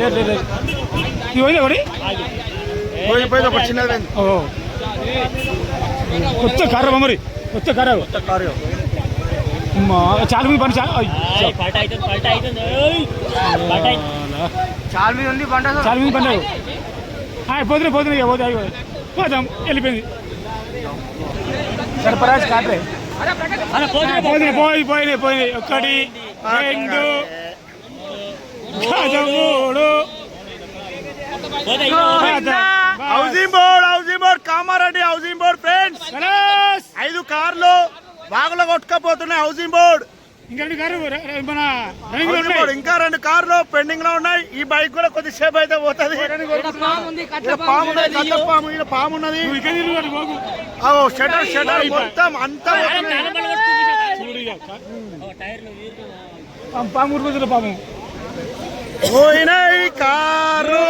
లేదు లేదు. పోయింది ఒకటి పోయి పోయి ఒక చిన్నది కొత్త కారు మరి. కొత్త కారు కారు. అమ్మా, చాలా మంది పని చాలా మీద ఉంది బండ అసలు. చాలా మంది పని పోతున్నాయి పోతున్నాయి పోతే పోతాం వెళ్ళిపోయింది. సర్పరాజ్ కాట్రే. పోయినాయి పోయి పోయినాయి పోయినాయి ఒకటి రెండు housing board housing board Kamareddy housing board friends. ఐదు కార్లు వాగులో కొట్టుకపోతున్నాయి హౌసింగ్ బోర్డ్. ఇంకా రెండు కార్లు పెండింగ్లో ఉన్నాయి. ఈ బైక్ కూడా కొద్దిసేపు అయితే పోతుంది. పాము పాము ఉన్నది షటర్ షటర్ మొత్తం అంతా. పాము- పాము. పోయినాయి కారు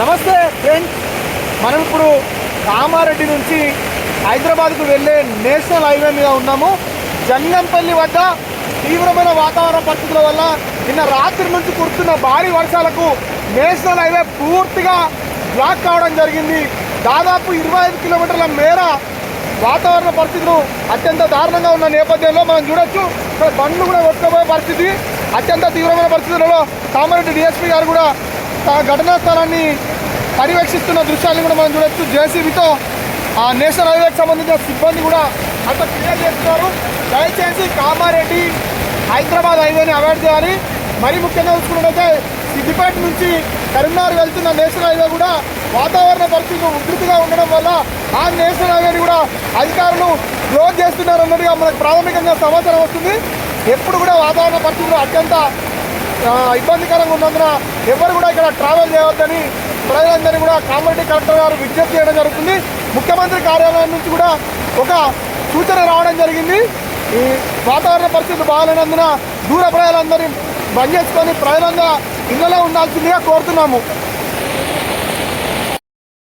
నమస్తే ఫ్రెండ్స్. మనం ఇప్పుడు కామారెడ్డి నుంచి హైదరాబాద్కు వెళ్ళే నేషనల్ హైవే మీద ఉన్నాము. జంగంపల్లి వద్ద తీవ్రమైన వాతావరణ పరిస్థితుల వల్ల నిన్న రాత్రి నుంచి కురుస్తున్న భారీ వర్షాలకు నేషనల్ హైవే పూర్తిగా బ్లాక్ కావడం జరిగింది. దాదాపు ఇరవై ఐదు కిలోమీటర్ల మేర వాతావరణ పరిస్థితులు అత్యంత దారుణంగా ఉన్న నేపథ్యంలో మనం చూడొచ్చు. ఇక్కడ బండ్లు కూడా కొట్టుకుపోయే పరిస్థితి అత్యంత తీవ్రమైన పరిస్థితులలో కామారెడ్డి డిఎస్పీ గారు కూడా ఘటనా స్థలాన్ని పర్యవేక్షిస్తున్న దృశ్యాలను కూడా మనం చూడొచ్చు. జేసీబీతో ఆ నేషనల్ హైవేకి సంబంధించిన సిబ్బంది కూడా అంత క్లియర్ చేస్తున్నారు. దయచేసి కామారెడ్డి హైదరాబాద్ హైవేని అవాయిడ్ చేయాలి. మరీ ముఖ్యంగా చూసుకున్నట్టయితే సిద్దిపేట నుంచి కరీంనగర్ వెళ్తున్న నేషనల్ హైవే కూడా వాతావరణ పరిస్థితులు ఉధృతిగా ఉండడం వల్ల ఆ నేషనల్ హైవేని కూడా అధికారులు క్లోజ్ చేస్తున్నారు అన్నట్టుగా మనకు ప్రాథమికంగా సమాచారం వస్తుంది. ఎప్పుడు కూడా వాతావరణ పరిస్థితులు అత్యంత ఇబ్బందికరంగా ఉన్నందున ఎవరు కూడా ఇక్కడ ట్రావెల్ చేయవద్దని ప్రజలందరినీ కూడా కామారెడ్డి కలెక్టర్ గారు విజ్ఞప్తి చేయడం జరుగుతుంది. ముఖ్యమంత్రి కార్యాలయం నుంచి కూడా ఒక సూచన రావడం జరిగింది. ఈ వాతావరణ పరిస్థితులు బాగాలేనందున దూర ప్రజలందరినీ బంద్ చేసుకొని ప్రజలందరూ ఇళ్ళలో ఉండాల్సిందిగా కోరుతున్నాము.